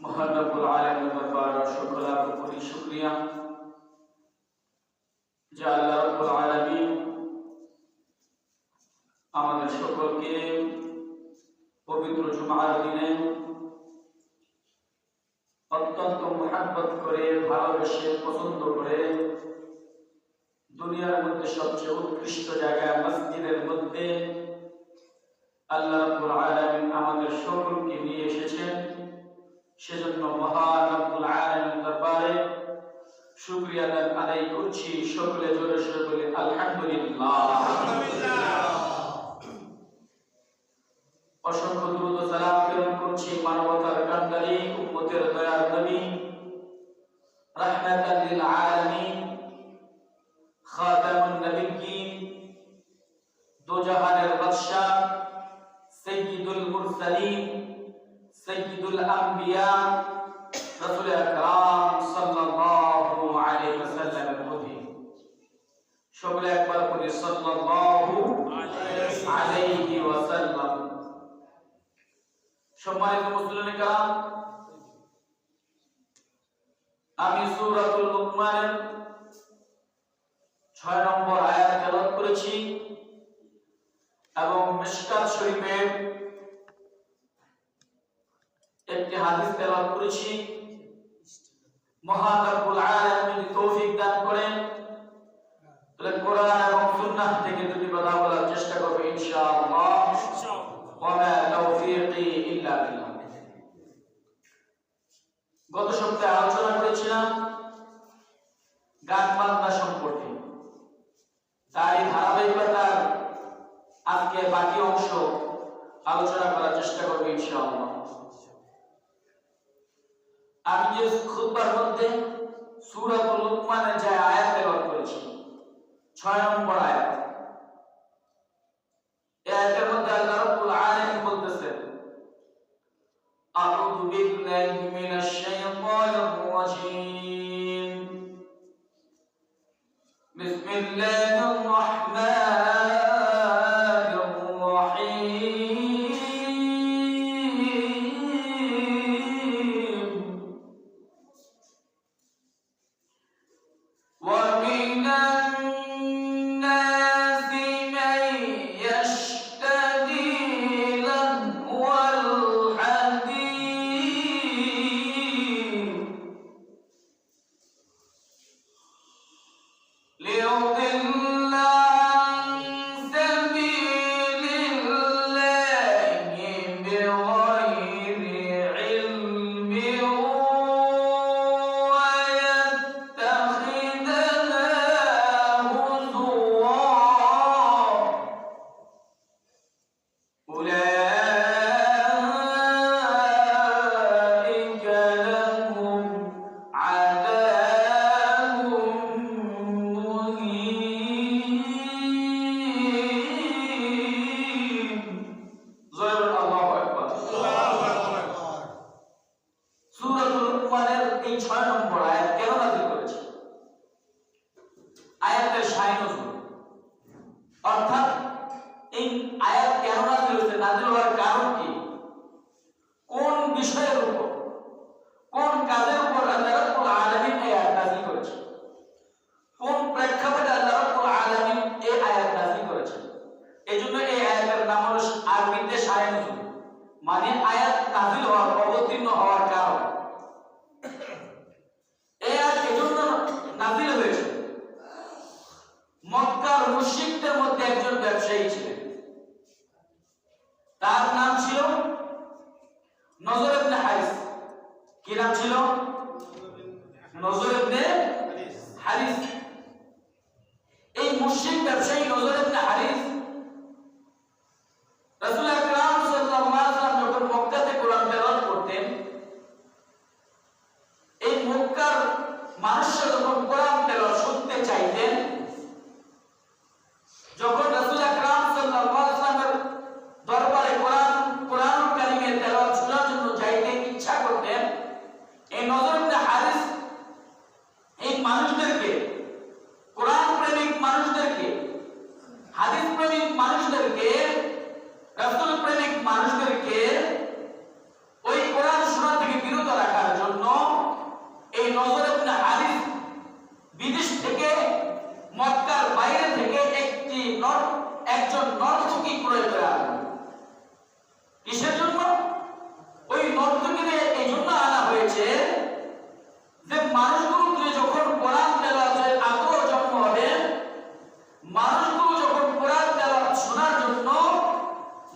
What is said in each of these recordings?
মহান আমাদের সকলকে পবিত্র জুমার দিনে অত্যন্ত মোহাব্বত করে, ভালোবেসে, পছন্দ করে দুনিয়ার মধ্যে সবচেয়ে উৎকৃষ্ট জায়গা মসজিদের মধ্যে আল্লাহ রাব্বুল আলামিন আমাদের সকলকে নিয়ে এসেছেন। সেজন্য মহান রব্বুল আলামিন দরবারে শুকরিয়া আদায় করছি। সকলে জোরে সোরে বলে, আলহামদুলিল্লাহ। অসংখ্য সকলে একবার বলি, সাল্লাল্লাহু আলাইহি ওয়াসাল্লাম। সম্মানিত মুসলিম আমি সূরাতুল লুকমানের 6 নম্বর আয়াত তেলাওয়াত করেছি এবং মিশকাত শরীফের একটি হাদিস তেলাওয়াত করেছি। মহান রব্বুল তৌফিক কোরআন এবং সুন্নাহ থেকে দুটি কথা বলার চেষ্টা করব, ইনশাআল্লাহ। ওয়া গত সপ্তাহে আলোচনা করেছিলাম গান বাজনা সম্পর্কে তার এই ধারাবাহিকতার আজকে বাকি অংশ আলোচনা করার চেষ্টা করব ইনশাআল্লাহ আমি যে খুতবার মধ্যে সূরাতুল লুকমানের যে আয়াত তেলাওয়াত করেছি 6 নম্বর আয়াত এই আয়াতের মধ্যে আল্লাহ রাব্বুল আলামিন বলতেছেন, আউযু বিল্লাহি মিনাশ শাইতানির রাজীম। বিসমিল্লাহির রাহমানির আয়াত কেন নাজিল হয়েছে? নাজিল হওয়ার কারণ কি? কোন বিষয়ের উপর? কোন কাজের উপর আল্লাহ রাব্বুল আলামিন এই আয়াত নাজিল করেছে? কোন প্রেক্ষাপটে আল্লাহ রাব্বুল আলামিন এই আয়াত নাজিল করেছে এজন্য এই আয়াতের নাম হলো আরবিতে শায়ন নজুল মানে আয়াত নাজিল হওয়ার অবতীর্ণ হওয়ার কারণ এই আয়াত এজন্য নাযিল হয়েছে মক্কার মুশরিকদের মধ্যে একজন ব্যবসায়ী ছিলেন তার নাম ছিল নজর ইবনে হারিস। কি নাম ছিল? নজর ইবনে হারিস। এই মুশরিক ব্যবসায়ী নজর ইবনে হারিস রাসূল হচ্ছে যে মানুষগুলোকে যখন কোরআন তেলাওয়াতের আগ্রহ জন্ম হবে, মানুষগুলো যখন কোরআন তেলাওয়াত শোনার জন্য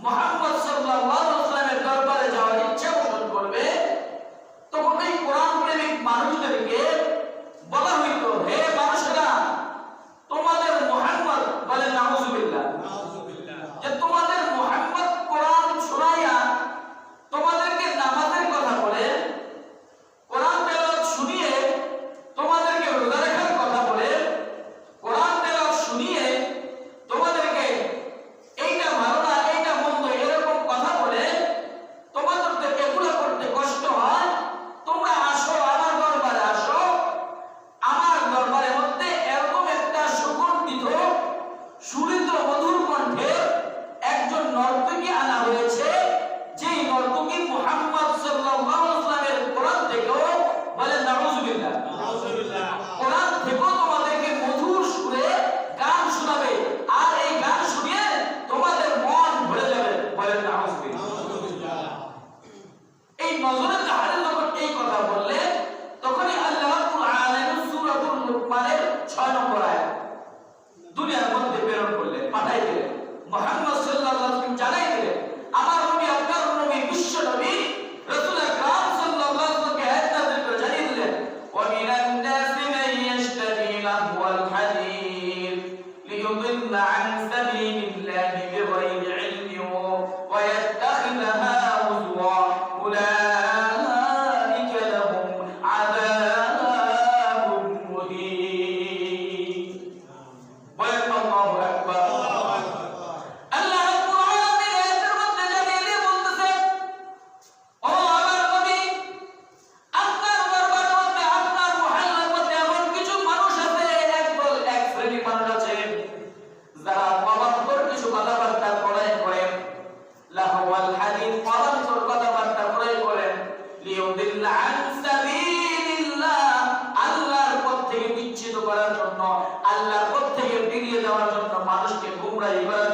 মোহাম্মদ সাল্লাল্লাহু আলাইহি ওয়াসাল্লামের দরবারে যাওয়ার ইচ্ছা পোষণ করবে, তখন এই কোরআন প্রেমিক মানুষদেরকে ছয় নম্বর আয়াত। দুনিয়ার মধ্যে প্রেরণ করলেন পাঠাই দিলেন মোহাম্মদ সাল্লাহ জানাই দিলেন, আমার নবী, আপনার নবী, বিশ্ব নবী عن سبيل الله Vai, Allah ಮೂರ ಇವರ